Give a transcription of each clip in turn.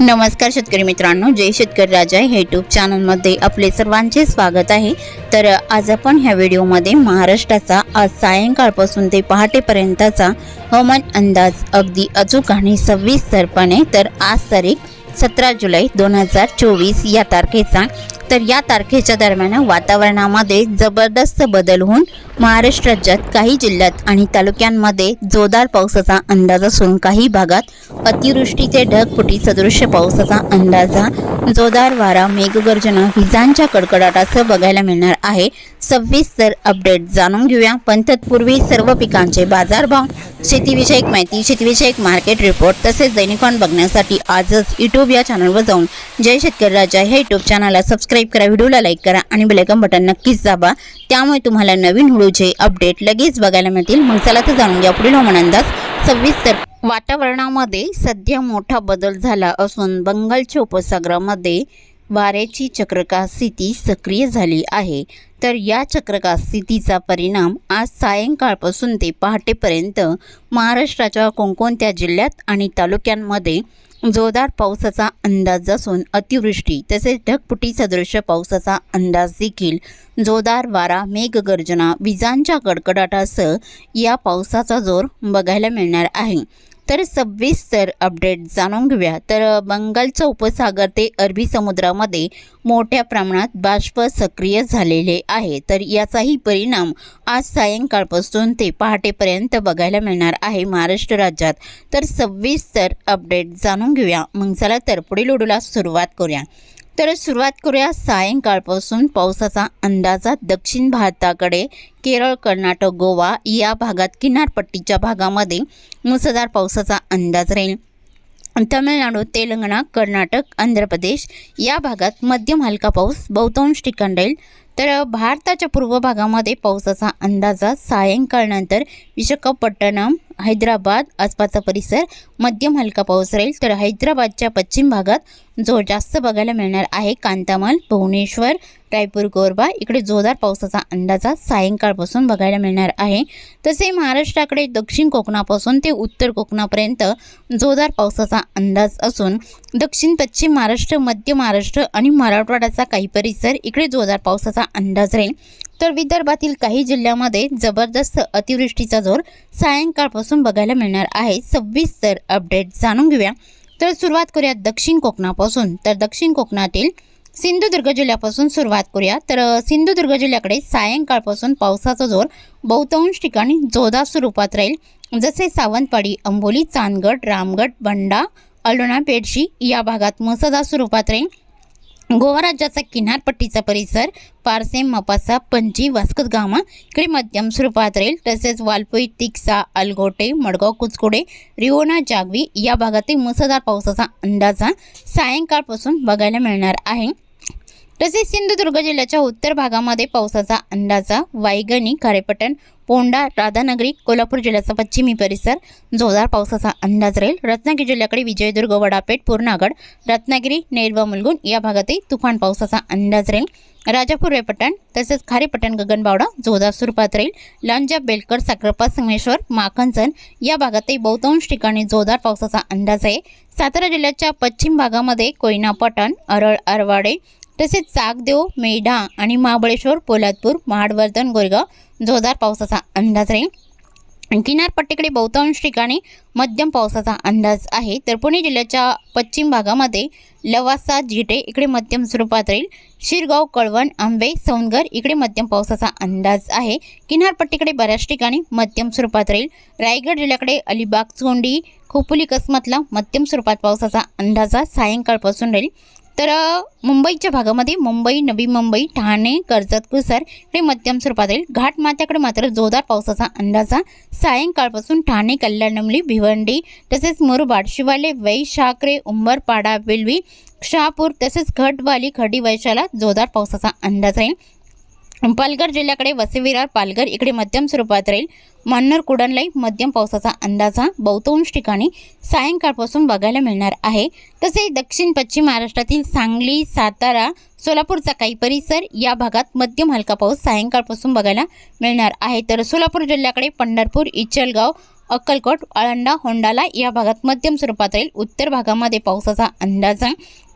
नमस्कार शेतकरी मित्रांनो जय शेतकरी राजा हे यूट्यूब चॅनलमध्ये आपले सर्वांचे स्वागत आहे. तर आज आपण ह्या व्हिडिओमध्ये महाराष्ट्राचा आज सायंकाळपासून ते पहाटेपर्यंतचा हवामान अंदाज अगदी अचूक आणि सविस्तरपणे तर आज तारीख सतरा जुलै दोन हजार चोवीस या तारखेचा तर या तारखेच्या दरम्यान वातावरणामध्ये जबरदस्त बदल होऊन महाराष्ट्र राज्यात काही जिल्ह्यात आणि तालुक्यांमध्ये जोरदार पावसाचा अंदाज असून काही भागात अतिवृष्टी ते ढगफुटी सदृश्य पावसाचा अंदाजा. जोरदार वारा मेघगर्जना विजांच्या कडकडाटासह बघायला मिळणार आहे. सविस्तर अपडेट जाणून घेऊया. पण तत्पूर्वी सर्व पिकांचे बाजारभाव शेतीविषयक माहिती शेतीविषयक मार्केट रिपोर्ट तसेच दैनिकॉन बघण्यासाठी आजच यूट्यूब या चॅनलवर जाऊन जय शेतकरी राजा हे यूट्यूब चॅनलला सबस्क्राईब करा व्हिडिओला लाईक करा आणि बेलायकन बटन नक्कीच दाबा. त्यामुळे तुम्हाला नवीन व्हिडिओचे अपडेट लगेच बघायला मिळतील. मग चला तर जाणून घ्या पुढील हवामान अंदाज. सविस्तर वातावरणामध्ये सध्या मोठा बदल झाला असून बंगालच्या उपसागरामध्ये वाऱ्याची चक्रका स्थिती सक्रिय झाली आहे. तर या चक्रका स्थितीचा परिणाम आज सायंकाळपासून ते पहाटेपर्यंत महाराष्ट्राच्या कोणकोणत्या जिल्ह्यात आणि तालुक्यांमध्ये जोरदार पावसाचा अंदाज असून अतिवृष्टी तसेच ढगफुटी सदृश्य पावसाचा अंदाज देखील. जोरदार वारा मेघगर्जना विजांच्या कडकडाटासह या पावसाचा जोर बघायला मिळणार आहे. तर सविस्तर अपडेट जाणून घेऊया. तर बंगालचा उपसागर ते अरबी समुद्रामध्ये मोठ्या प्रमाणात बाष्प सक्रिय झालेले आहे. तर याचाही परिणाम आज सायंकाळपासून ते पहाटेपर्यंत बघायला मिळणार आहे महाराष्ट्र राज्यात. तर सविस्तर अपडेट जाणून घेऊया. मग चला तर पुढील व्हिडिओला सुरुवात करूया. तर सुरुवात करूया सायंकाळपासून पावसाचा अंदाजा दक्षिण भारताकडे केरळ कर्नाटक गोवा या भागात किनारपट्टीच्या भागामध्ये मुसळधार पावसाचा अंदाज राहील. तमिळनाडू तेलंगणा कर्नाटक आंध्र प्रदेश या भागात मध्यम हलका पाऊस बहुतांश ठिकाण राहील. तर भारताच्या पूर्व भागामध्ये पावसाचा अंदाजा सायंकाळनंतर विशाखापट्टणम हैदराबाद आसपासचा परिसर मध्यम हलका पाऊस राहील तर हैदराबादच्या पश्चिम भागात जो जास्त बघायला मिळणार आहे. कांतामल भुवनेश्वर रायपूर गोरबा इकडे जोरदार पावसाचा अंदाजा सायंकाळपासून बघायला मिळणार आहे. तसे महाराष्ट्राकडे दक्षिण कोकणापासून ते उत्तर कोकणापर्यंत जोरदार पावसाचा अंदाज असून दक्षिण पश्चिम महाराष्ट्र मध्य महाराष्ट्र आणि मराठवाड्याचा काही परिसर इकडे जोरदार पावसाचा अंदाज राहील. तर विदर्भातील काही जिल्ह्यामध्ये जबरदस्त अतिवृष्टीचा जोर सायंकाळपासून बघायला मिळणार आहे. सविस्तर अपडेट जाणून घेऊया. तर सुरुवात करूया दक्षिण कोकणापासून. तर दक्षिण कोकणातील सिंधुदुर्ग जिल्ह्यापासून सुरुवात करूया. तर सिंधुदुर्ग जिल्ह्याकडे सायंकाळपासून पावसाचा जोर बहुतांश ठिकाणी जोरदार स्वरूपात राहील. जसे सावंतवाडी अंबोली चांदगड रामगड बंडा अलोणा पेडशी या भागात मुसळधार स्वरूपात राहील. गोवा राज्याचा किनारपट्टीचा परिसर पारसेम मपासा पणजी वास्कत गामा इकडे मध्यम स्वरूपात राहील. तसेच वालपोई तिक्सा अलगोटे मडगाव कुचकोडे रिओना जागवी या भागातील मुसळधार पावसाचा अंदाजा सायंकाळपासून बघायला मिळणार आहे. तसेच सिंधुदुर्ग जिल्ह्याच्या उत्तर भागामध्ये पावसाचा अंदाजा वायगणी खारेपटण पोंडा राधानगरी कोल्हापूर जिल्ह्याचा पश्चिमी परिसर जोरदार पावसाचा अंदाज राहील. रत्नागिरी जिल्ह्याकडे विजयदुर्ग वडापेठ पूर्णागड रत्नागिरी नेरवा मुलगुण या भागातही तुफान पावसाचा अंदाज राहील. राजापूर रेपटण तसेच खारेपटण गगनबावडा जोरदार स्वरूपात राहील. लांजा बेलकर साखरपा संगमेश्वर माखनसन या भागातही बहुतांश ठिकाणी जोरदार पावसाचा अंदाज आहे. सातारा जिल्ह्याच्या पश्चिम भागामध्ये कोयना पटण अरळ अरवाडे तसेच चाकदेव मेढा आणि महाबळेश्वर पोलादपूर महाडवर्धन गोरेगाव जोरदार पावसाचा अंदाज राहील. किनारपट्टीकडे बहुतांश ठिकाणी मध्यम पावसाचा अंदाज आहे. तर पुणे जिल्ह्याच्या पश्चिम भागामध्ये लवासा जिटे इकडे मध्यम स्वरूपात राहील. शिरगाव कळवण आंबे सौनगर इकडे मध्यम पावसाचा अंदाज आहे. किनारपट्टीकडे बऱ्याच ठिकाणी मध्यम स्वरूपात राहील. रायगड जिल्ह्याकडे अलिबाग चोंडी खोपोली कसमतला मध्यम स्वरूपात पावसाचा अंदाज सायंकाळपासून राहील. तर मुंबईच्या भागामध्ये मुंबई नवी मुंबई ठाणे कर्जत कुसर हे मध्यम स्वरूपात राहील घाटमाथ्याकडे मात्र जोरदार पावसाचा अंदाजा सायंकाळपासून ठाणे कल्याणमली भिवंडी तसेच मुरबाड शिवाले वैशाखरे उंबरपाडा बेलवी शहापूर तसेच घटवाली खडी वैशाला जोरदार पावसाचा अंदाज राहील पालघर जिल्ह्याकडे वसई विरार पालघर इकडे मध्यम स्वरूपात राहील. मन्नर कुडनलाई मध्यम पावसाचा अंदाजा बहुतांश ठिकाणी सायंकाळपासून बघायला मिळणार आहे. तसे दक्षिण पश्चिम महाराष्ट्रातील सांगली सातारा सोलापूरचा काही परिसर या भागात मध्यम हलका पाऊस सायंकाळपासून बघायला मिळणार आहे. तर सोलापूर जिल्ह्याकडे पंढरपूर इचलगाव अक्कलकोट आळंदा होंडाला या भागात मध्यम स्वरूपात राहील. उत्तर भागामध्ये पावसाचा अंदाज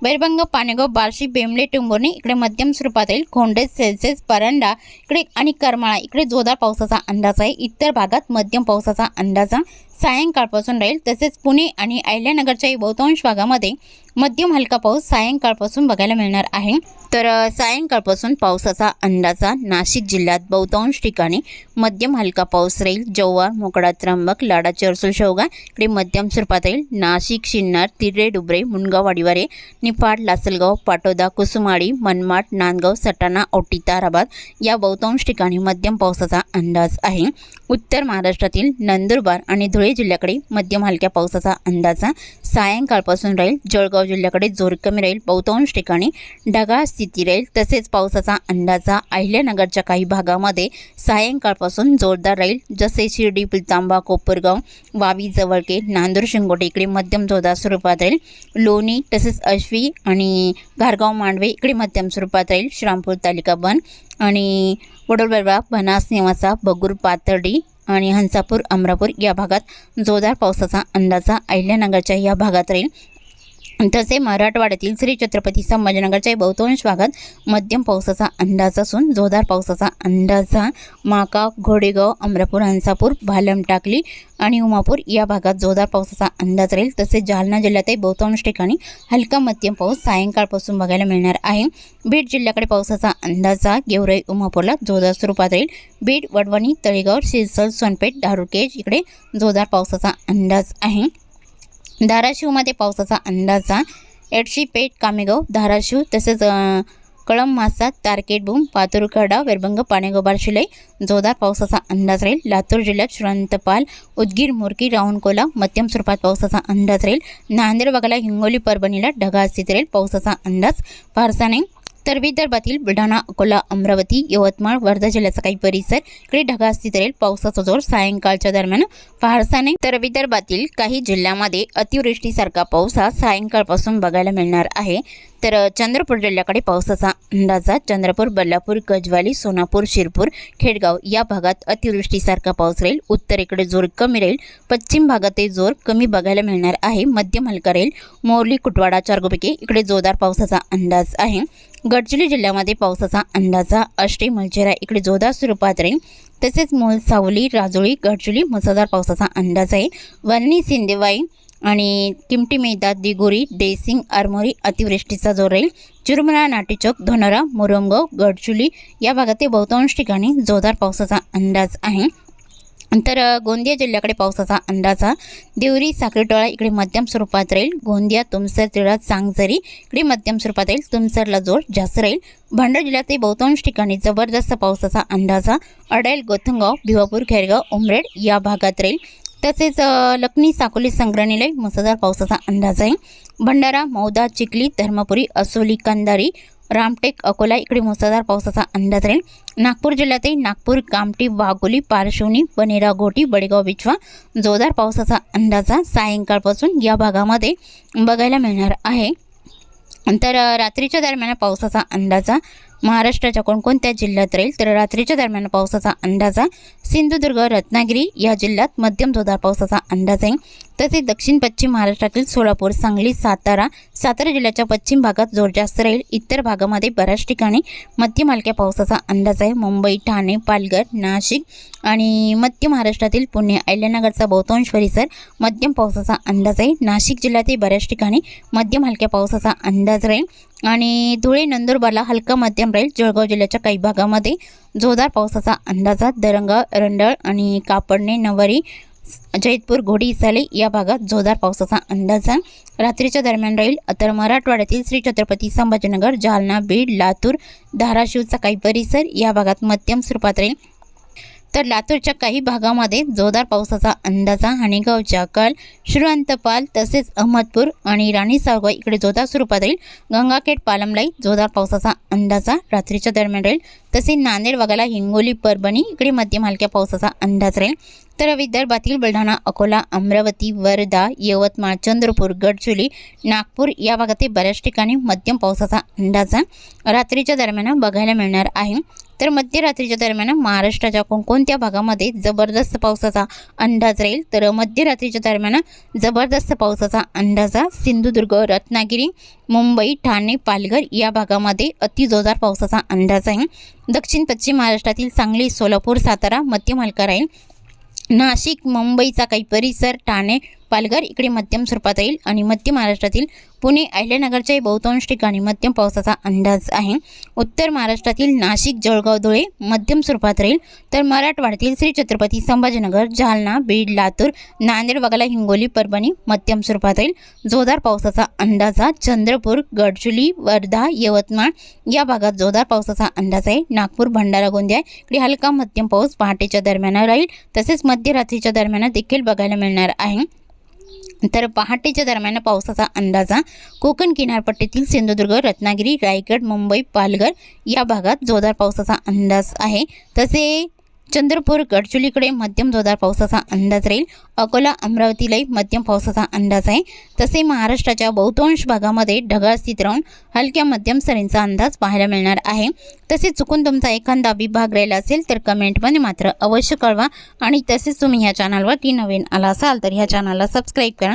बैरभंग पानेगाव बार्शी बेमले टेंभुर्णी इकडे मध्यम स्वरूपात राहील. खोंडे सेल्सिअस परंडा इकडे आणि करमाळा इकडे जोरदार पावसाचा अंदाज आहे. इतर भागात मध्यम पावसाचा अंदाज सायंकाळपासून राहील. तसेच पुणे आणि अहिल्यानगरच्याही बहुतांश भागामध्ये मध्यम हलका पाऊस सायंकाळपासून बघायला मिळणार आहे. तर सायंकाळपासून पावसाचा अंदाजा नाशिक जिल्ह्यात बहुतांश ठिकाणी मध्यम हलका पाऊस राहील. जव्हार मोकडा त्र्यंबक लाडा चरसूल शेवगा इकडे मध्यम स्वरूपात राहील. नाशिक शिन्नर तिर्रे डुबरे मुनगाव वाडीवारे निफाड लासलगाव पाटोदा कुसुमाडी मनमाड नांदगाव सटाणा औटी ताराबाद या बहुतांश ठिकाणी मध्यम पावसाचा अंदाज आहे. उत्तर महाराष्ट्रातील नंदुरबार आणि धुळे जिल्ह्याकडे मध्यम हलक्या पावसाचा अंदाजा सायंकाळपासून राहील. जळगाव जिल्ह्याकडे जोर कमी राहील. बहुतांश ठिकाणी ढगाळ स्थिती राहील. तसेच पावसाचा अंदाजा अहिल्यानगरच्या काही भागामध्ये सायंकाळपासून जोरदार राहील. जसे शिर्डी पिलतांबा कोपरगाव वावी जवळके नांदूर शिंगोटे इकडे मध्यम जोरदार स्वरूपात राहील. लोणी तसेच अश्वी आणि घारगाव मांडवे इकडे मध्यम स्वरूपात राहील. श्रामपूर तालिका बन आणि वडोलबरबा बनास नेवासा बगूर पातर्डी आणि हंसापूर अमरापूर या भागात जोरदार पावसाचा अंदाजा अहिल्यानगरच्या या भागात राहील. तसे मराठवाड्यातील श्री छत्रपती संभाजीनगरच्या बहुतांश भागात मध्यम पावसाचा अंदाज असून जोरदार पावसाचा अंदाजा माका घोडेगाव अमरापूर हंसापूर भालम टाकली आणि उमापूर या भागात जोरदार पावसाचा अंदाज राहील. तसेच जालना जिल्ह्यातही बहुतांश ठिकाणी हलका मध्यम पाऊस सायंकाळपासून बघायला मिळणार आहे. बीड जिल्ह्याकडे पावसाचा अंदाजा गेवराई उमापूरला जोरदार स्वरूपात राहील. बीड वडवणी तळेगाव शिरसल सोनपेठ दारुकेज इकडे जोरदार पावसाचा अंदाज आहे. धाराशिवमध्ये पावसाचा अंदाजा. एडशी पेठ कामेगाव धाराशिव तसेच कळम मासा तारकेटबूम पातुरखडा वेरभंग पाणेगाव बारशिलाई जोरदार पावसाचा अंदाज राहील. लातूर जिल्ह्यात श्रांतपाल उदगीर मुरकी रावणकोला मध्यम स्वरूपात पावसाचा अंदाज राहील. नांदेड भागाला हिंगोली परभणीला ढगाळ स्थिती राहील. पावसाचा अंदाज फारसा नाही. तर विदर्भातील बुलढाणा अकोला अमरावती यवतमाळ वर्धा जिल्ह्याचा काही परिसर इकडे ढगाळ स्थिती राहील. पावसाचा जोर सायंकाळच्या दरम्यान फारसा नाही. तर विदर्भातील काही जिल्ह्यामध्ये अतिवृष्टीसारखा पाऊस हा सायंकाळपासून बघायला मिळणार आहे. तर चंद्रपूर जिल्ह्याकडे पावसाचा अंदाजा चंद्रपूर बल्लापूर गजवाली सोनापूर शिरपूर खेडगाव या भागात अतिवृष्टीसारखा पाऊस राहील. उत्तरेकडे जोर कमी राहील. पश्चिम भागातही जोर कमी बघायला मिळणार आहे. मध्यम हलका राहील. मोरली कुटवाडा चारगोपैकी इकडे जोरदार पावसाचा अंदाज आहे. गडचिरोली जिल्ह्यामध्ये पावसाचा अंदाजा अष्टे मलचेरा इकडे जोरदार स्वरूपात राहील. तसेच मूळ सावली राजोळी गडचिरोली मुसळधार पावसाचा अंदाज आहे. वरणी सिंदेवाई आणि किमटी मेदा दिगोरी डेसिंग आरमोरी अतिवृष्टीचा जोर राहील. चिरमुरा नाटीचौक धोनरा मुरंगो गडचुली या भागातील बहुतांश ठिकाणी जोरदार पावसाचा अंदाज आहे. तर गोंदिया जिल्ह्याकडे पावसाचा अंदाजा देवरी साखरेटोळा इकडे मध्यम स्वरूपात राहील. गोंदिया तुमसर तिळा सांगझरी इकडे मध्यम स्वरूपात राहील. तुमसरला जोर जास्त राहील. भंडारा जिल्ह्यातही बहुतांश ठिकाणी जबरदस्त पावसाचा अंदाजा अडाईल गोथंगाव भिवापूर खेरगाव उमरेड या भागात राहील. तसेच लखनी साकोली संग्रहालय मुसळधार पावसाचा अंदाज आहे. भंडारा मौदा चिखली धर्मपुरी असोली कंदारी रामटेक अकोला इकडे मुसळधार पावसाचा अंदाज राहील. नागपूर जिल्ह्यातही नागपूर कामठी वाघोली पारशिवनी बनेरा घोटी बडेगाव बिछवा जोरदार पावसाचा अंदाजा सायंकाळपासून या भागामध्ये बघायला मिळणार आहे. तर रात्रीच्या दरम्यान पावसाचा अंदाजा महाराष्ट्राच्या कोणकोणत्या जिल्ह्यात राहील? तर रात्रीच्या दरम्यान पावसाचा अंदाजा सिंधुदुर्ग रत्नागिरी या जिल्ह्यात मध्यम जोरदार पावसाचा अंदाज आहे. तसेच दक्षिण पश्चिम महाराष्ट्रातील सोलापूर सांगली सातारा सातारा जिल्ह्याच्या पश्चिम भागात जोर जास्त राहील इतर भागामध्ये बऱ्याच ठिकाणी मध्यम हलक्या पावसाचा अंदाज आहे. मुंबई ठाणे पालघर नाशिक आणि मध्य महाराष्ट्रातील पुणे अहिल्यानगरचा बहुतांश परिसर मध्यम पावसाचा अंदाज आहे. नाशिक जिल्ह्यातील बऱ्याच ठिकाणी मध्यम हलक्या पावसाचा अंदाज राहील आणि धुळे नंदुरबारला हलका मध्यम राहील. जळगाव जिल्ह्याच्या काही भागामध्ये जोरदार पावसाचा अंदाजा दरंगा रंडळ आणि कापडणे नवारी जैतपूर घोडी या भागात जोरदार पावसाचा अंदाज आहे. रात्रीच्या दरम्यान राहील तर मराठवाड्यातील श्री छत्रपती संभाजीनगर जालना बीड लातूर धाराशिवचा काही परिसर या भागात मध्यम स्वरूपात राहील. तर लातूरच्या काही भागामध्ये जोरदार पावसाचा अंदाजा हाणेगाव जाकाल श्रीअंतपाल तसेच अहमदपूर आणि राणी सावगाव इकडे जोरदार स्वरूपात राहील. गंगाखेड पालमलाई जोरदार पावसाचा अंदाजा रात्रीच्या दरम्यान राहील. तसेच नांदेड वगळा हिंगोली परभणी इकडे मध्यम हलक्या पावसाचा अंदाज राहील. तर विदर्भातील बुलढाणा अकोला अमरावती वर्धा यवतमाळ चंद्रपूर गडचिरोली नागपूर या भागातील बऱ्याच ठिकाणी मध्यम पावसाचा अंदाज रात्रीच्या दरम्यान बघायला मिळणार आहे. तर मध्यरात्रीच्या दरम्यान महाराष्ट्राच्या कोणकोणत्या भागामध्ये जबरदस्त पावसाचा अंदाज राहील? तर मध्यरात्रीच्या दरम्यान जबरदस्त पावसाचा अंदाज हा सिंधुदुर्ग रत्नागिरी मुंबई ठाणे पालघर या भागामध्ये अतिजोरदार पावसाचा अंदाज आहे. दक्षिण पश्चिम महाराष्ट्रातील सांगली सोलापूर सातारा मध्य मालका राहील. नाशिक मुंबईचा काही परिसर ठाणे पालघर इकडे मध्यम स्वरूपात येईल आणि मध्य महाराष्ट्रातील पुणे अहिल्यानगरच्याही बहुतांश ठिकाणी मध्यम पावसाचा अंदाज आहे. उत्तर महाराष्ट्रातील नाशिक जळगाव धुळे मध्यम स्वरूपात राहील. तर मराठवाड्यातील श्री छत्रपती संभाजीनगर जालना बीड लातूर नांदेड वगळा हिंगोली परभणी मध्यम स्वरूपात राहील. जोरदार पावसाचा अंदाज हा चंद्रपूर गडचुली वर्धा यवतमाळ या भागात जोरदार पावसाचा अंदाज आहे. नागपूर भंडारा गोंदिया इकडे हलका मध्यम पाऊस पहाटेच्या दरम्यान राहील. तसेच मध्यरात्रीच्या दरम्यान देखील बघायला मिळणार आहे. तर पहाटेच्या दरम्यान पावसाचा अंदाजा कोकण किनारपट्टीतील सिंधुदुर्ग रत्नागिरी रायगड मुंबई पालघर या भागात जोरदार पावसाचा अंदाज आहे. तसे चंद्रपूर गडचुलीकडे मध्यम जोरदार पावसाचा अंदाज राहील. अकोला अमरावतीलाही मध्यम पावसाचा अंदाज आहे. तसे महाराष्ट्राच्या बहुतांश भागामध्ये ढगाळ स्थित राहून हलक्या मध्यम सरींचा अंदाज पाहायला मिळणार आहे. तसेच चुकून तुमचा एखादा विभाग राहिला असेल तर कमेंटमध्ये मात्र अवश्य कळवा. आणि तसेच तुम्ही ह्या चॅनलवरती नवीन आला असाल तर ह्या चॅनलला सबस्क्राईब करा.